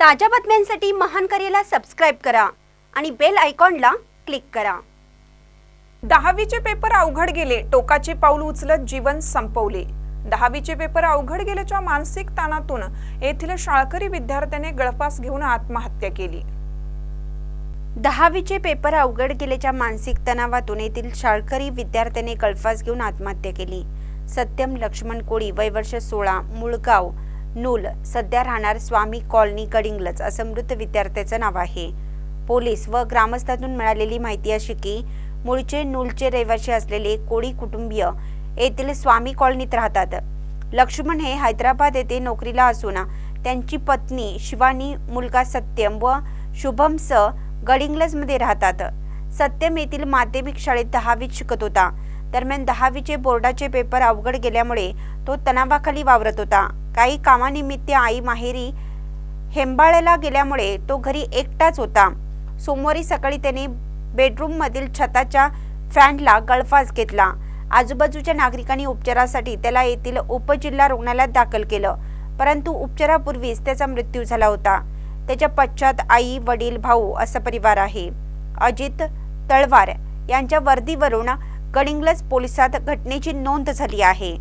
ताज्या बातम्यांसाठी महान करेला सबस्क्राईब करा आणि बेल आयकॉनला क्लिक करा. दहावीचे पेपर अवघड गेले टोकाचे पाऊल उचलत जीवन संपवले. दहावीचे पेपर अवघड गेल्याच्या मानसिक ताणातून येथील शाळकरी विद्यार्थ्याने गळफास घेऊन आत्महत्या केली. दहावीचे पेपर अवघड गेल्याच्या मानसिक तणावातून येथील शाळकरी विद्यार्थ्याने गळफास घेऊन आत्महत्या केली. सत्यम लक्ष्मण कोळी वय वर्ष सोळा मुळगाव नूल. सध्या राहणार स्वामी कॉलनी गडिंग्लज असं मृत विद्यार्थ्याचं नाव आहे. पोलीस व ग्रामस्थातून मिळालेली माहिती अशी की मूळचे नूलचे रहिवासी असलेले कोळी कुटुंबीय येथील स्वामी कॉलनीत राहतात. लक्ष्मण हे हैदराबाद येथे नोकरीला असून त्यांची पत्नी शिवानी मुलगा सत्यम व शुभमसह गडिंग्लजमध्ये राहतात. सत्यम येथील माध्यमिक शाळेत दहावीत शिकत होता. दरम्यान दहावीचे बोर्डाचे पेपर अवघड गेल्यामुळे तो तणावाखाली वावरत होता. काही कामानिमित्त आई माहेरी हेंबाळ्याला गेल्यामुळे तो घरी एकटाच होता. सोमवारी सकाळी त्याने बेडरूममधील छताच्या फॅनला गळफास घेतला. आजूबाजूच्या नागरिकांनी उपचारासाठी त्याला येथील उपजिल्हा रुग्णालयात दाखल केलं. परंतु उपचारापूर्वीच त्याचा मृत्यू झाला होता. त्याच्या पश्चात आई वडील भाऊ असा परिवार आहे. अजित तळवार यांच्या वर्दीवरून गडिंग्लज पोलिसात घटनेची नोंद झाली आहे.